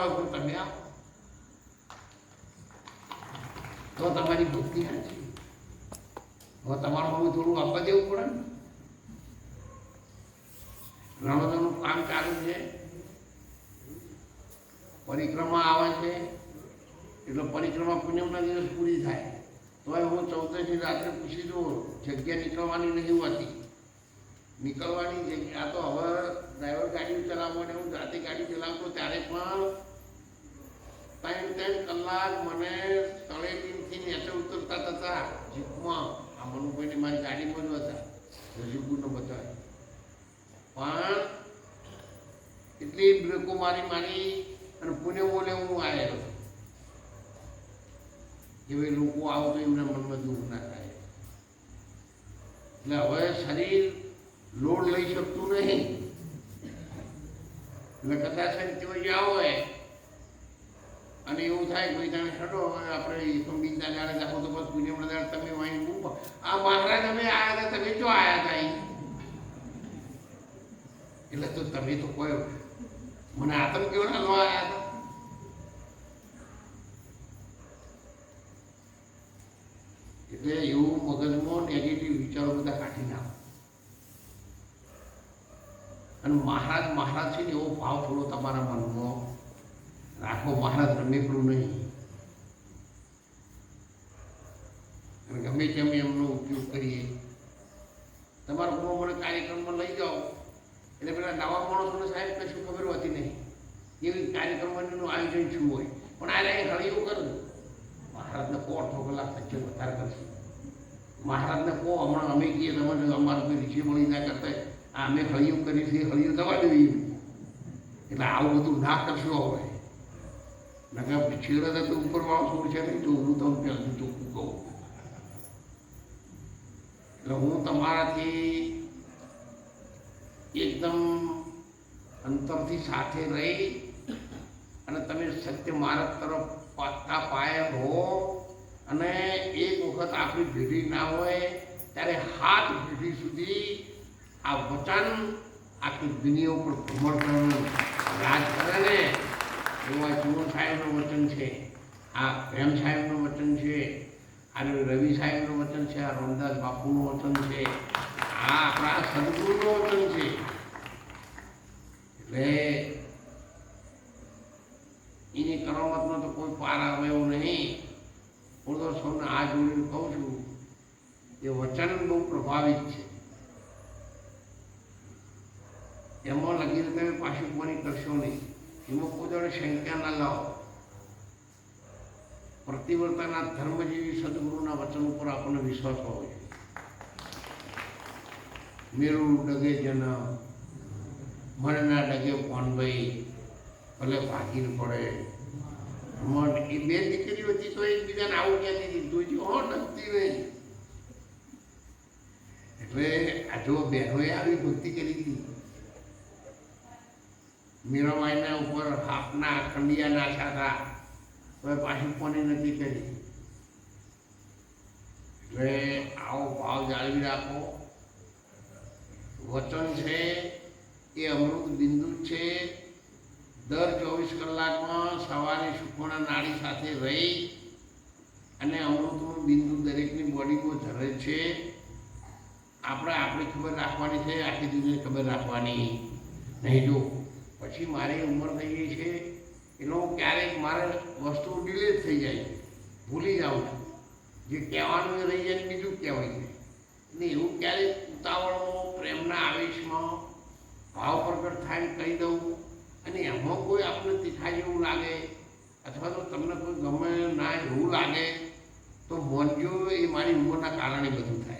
હોય પણ તમે આવો. તો તમારી ભક્તિ સાચી હવે થોડું આપવા દેવું પડે ને. રણોદરનું કામ ચાલુ છે. પરિક્રમા આવે છે. એટલે પરિક્રમા પૂનમના દિવસ પૂરી થાય. તોય હું ચૌદશી રાત્રે પૂછી દઉં જગ્યા નીકળવાની નહીં હોતી. નીકળવાની જગ્યા તો હવે ડ્રાઈવર ગાડી ચલાવવાની હું જાતે ગાડી ચલાવતો ત્યારે પણ ત્રણ ત્રણ કલાક મને તળેટીથી નીચે ઉતરતા હતા જીપમાં આ મનુભાઈને મારી ગાડીમાં જ હતા. રજુગુનો બધા પણ એટલી બ્રેકો મારી મારી અને પુણે બોલે હું આવેલો. કે ભાઈ લોકો આવો તો એમના મનમાં દુઃખ ના થાય. એટલે હવે શરીર લોડ લઈ શકતું નહીં. એટલે કદાચ કહેવાય જ્યાં હોય. અને એવું થાય કોઈ જાણે છડો, હવે આપણે સંબીજના દાડે દાખો તો બસ પૂજ્યમના દાડે તમે વાંચી મૂકો આ મહારાજ અમે આવ્યા હતા, તમે જો આવ્યા હતા એટલે તો તમે તો કોઈ મને આતંક કેવડા નો આવ્યા હતા. એટલે એવું મગજમાં નેગેટિવ વિચારો બધા કાઢી નાખો. અને મહારાજ મહારાજ છે ને એવો ભાવ થોડો તમારા મનમાં. રાખો મહારાજ રમેકડું નહીં અને ગમે તેમ એમનો ઉપયોગ કરીએ તમારા ગુનો મને કાર્યક્રમમાં લઈ જાઓ એટલે પેલા નવા માણસોને સાહેબ કશું ખબર હોતી નહીં એવી કાર્યક્રમનું આયોજન શું હોય પણ આ રહે હળીઓ કરું મહારાજને કહો અડધો કલાક સચ્ચે વધારે કરશે મહારાજને કહો હમણાં અમે કહીએ તમે અમારે કોઈ રીચી મળી ના કરતા અમે હળિયું કરી છે હળિયું દવા દેવી એટલે આવું બધું ના કરશો હવે નકર છેડે તો ઉપર માણસ છે નહીં તો હું તમને પહેલું ચોખ્ખું કહું એટલે હું તમારાથી એકદમ અંતરથી સાથે રહી અને તમે સત્ય માર્ગ તરફ પાતા પાયલ હો અને એક વખત આપણી ભેટી ના હોય ત્યારે હાથ ભેટી સુધી આ વચન આખી દુનિયા ઉપર ભ્રમણ કરવાનું રાજ કરે ને એવું આ ચુમન સાહેબનું વચન છે. આ પ્રેમ સાહેબનું વચન છે, આ રવિ સાહેબનું વચન છે, આ રામદાસ બાપુનું વચન છે, આ આપણા સદગુરુનું વચન છે. એટલે એની કરામતનો તો કોઈ પાર આવે એવું નહીં. હું તો સૌને આ જોડીને કહું છું, એ વચન બહુ પ્રભાવિત છે. એમાં લગીને તમે પાછું કોની કરશો નહીં? એમાં કોઈ જોડે શંકા ના લાવો. પ્રતિવર્તના ધર્મ જેવી સદગુરુના વચન ઉપર આપણને વિશ્વાસ હોવો જોઈએ. મેરું ડગે જન મનના ડગે કોનભાઈ ભલે ભાગીને પડે. મન એ બે દીકરી હતી તો એકબીજાને આવું ક્યાંથી દીધું છે હો નમતી નહીં એટલે આ જો બહેનોએ આવી ભક્તિ કરી હતી મીરાબાઈના ઉપર હાથના ખંડિયાના હતા તો પાછી કોને નથી કરી. એટલે આવો ભાવ જાળવી રાખો. વચન છે એ અમૃત બિંદુ છે. દર ચોવીસ કલાકમાં સવારે સુખોણા નાળી સાથે રહી અને અમૃતનું બિંદુ દરેકની બોડીમાં ધરે છે. આપણે આપણી ખબર રાખવાની છે, આખી દુનિયાની ખબર રાખવાની. નહીં જો પછી મારી ઉંમર થઈ ગઈ છે. હું ક્યારેક મારે વસ્તુ ડિલે થઈ જાય ભૂલી જાઉં છું. જે કહેવાનું રહી જાય બીજું કહેવાય છે. ને એવું ક્યારેક ઉતાવળમાં પ્રેમના આવેશમાં ભાવ પ્રગટ થાય કહી દઉં. અને એમાં કોઈ આપણને તીખા જેવું લાગે, અથવા તો તમને કોઈ ગમે ના એવું લાગે, તો મોનજો એ મારી ઉંમરના કારણે બધું થાય.